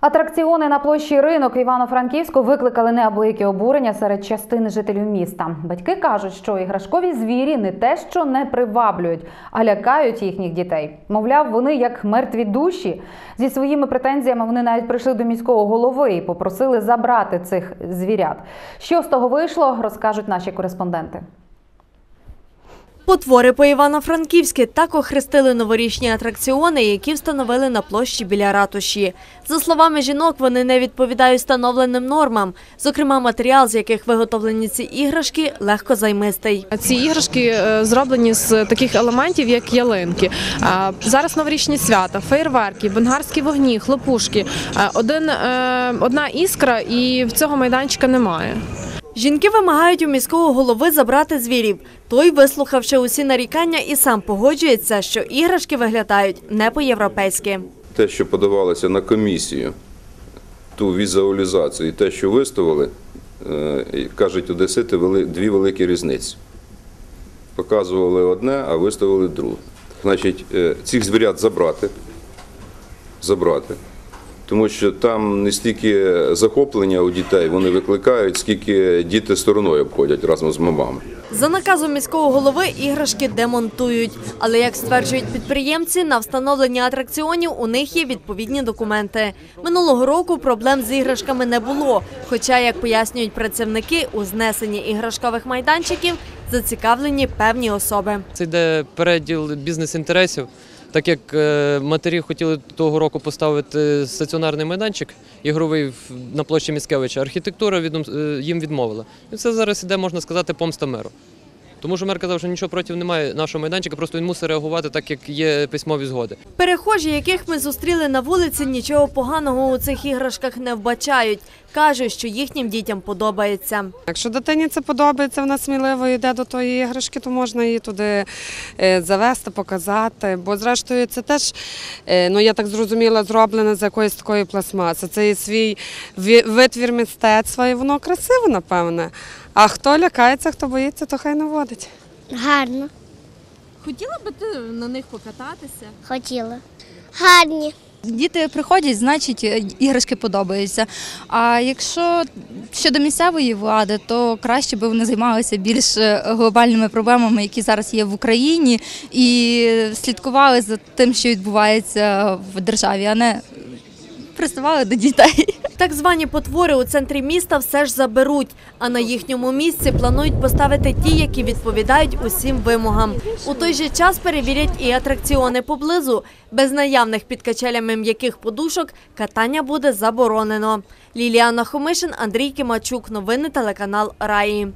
Атракціони на площі ринок Івано-Франківську викликали неабиякі обурення серед частини жителів міста. Батьки кажуть, що іграшкові звірі не те, що не приваблюють, а лякають їхніх дітей. Мовляв, вони як мертві душі. Зі своїми претензіями вони навіть прийшли до міського голови і попросили забрати цих звірят. Що з того вийшло, розкажуть наші кореспонденти. Потвори по Івано-Франківськи так охрестили новорічні атракціони, які встановили на площі біля ратуші. За словами жінок, вони не відповідають встановленим нормам. Зокрема, матеріал, з яких виготовлені ці іграшки, легко займистий. Ці іграшки е, зроблені з таких елементів, як ялинки. Зараз новорічні свята, фейерверки, бенгарські вогні, хлопушки. Один, е, одна іскра, і в цього майданчика немає. Жінки вимагають у міського голови забрати звірів. Той, вислухавши усі нарікання, і сам погоджується, що іграшки виглядають не по-європейськи. те, що подавалося на комісію, ту візуалізацію і те, що виставили, е, кажуть, одесити дві великі різниці. Показували одне, а виставили друге. Значить, е, цих звірят забрати, забрати. Тому що там не стільки захоплення у дітей вони викликають, скільки діти стороною обходять разом з мамами. За наказом міського голови іграшки демонтують. Але, як стверджують підприємці, на встановлення атракціонів у них є відповідні документи. Минулого року проблем з іграшками не було. Хоча, як пояснюють працівники, у знесенні іграшкових майданчиків зацікавлені певні особи. Це йде переділ бізнес-інтересів. Так як е, матері хотіли того року поставити стаціонарний майданчик ігровий на площі Міскевича, архітектура е, їм відмовила. І це зараз іде, можна сказати, помста меру. Тому що мер казав, що нічого проти немає нашого майданчика, просто він мусить реагувати так, як є письмові згоди. Перехожі, яких ми зустріли на вулиці, нічого поганого у цих іграшках не вбачають. Кажуть, що їхнім дітям подобається. Якщо дитині це подобається, вона сміливо йде до тої іграшки, то можна її туди е, завести, показати. Бо зрештою це теж, е, ну я так зрозуміла, зроблено з якоїсь такої пластмаси. Це є свій витвір мистецтва, і воно красиво, напевне. А хто лякається, хто боїться, то хай не водить. Гарно, Хотіла би ти на них покататися? хотіла. Гарні. Діти приходять, значить е, іграшки подобаються. А якщо щодо місцевої влади, то краще би вони займалися більш е, глобальними проблемами, які зараз є в Україні, і слідкували за тим, що відбувається в державі, а не приставали до дітей. Так звані потвори у центрі міста все ж заберуть, а на їхньому місці планують поставити ті, які відповідають усім вимогам. У той же час перевірять і атракціони поблизу. Без наявних під качелями м'яких подушок катання буде заборонено. Ліліана Хомишин, Андрій Кимачук. Новини телеканал Раї.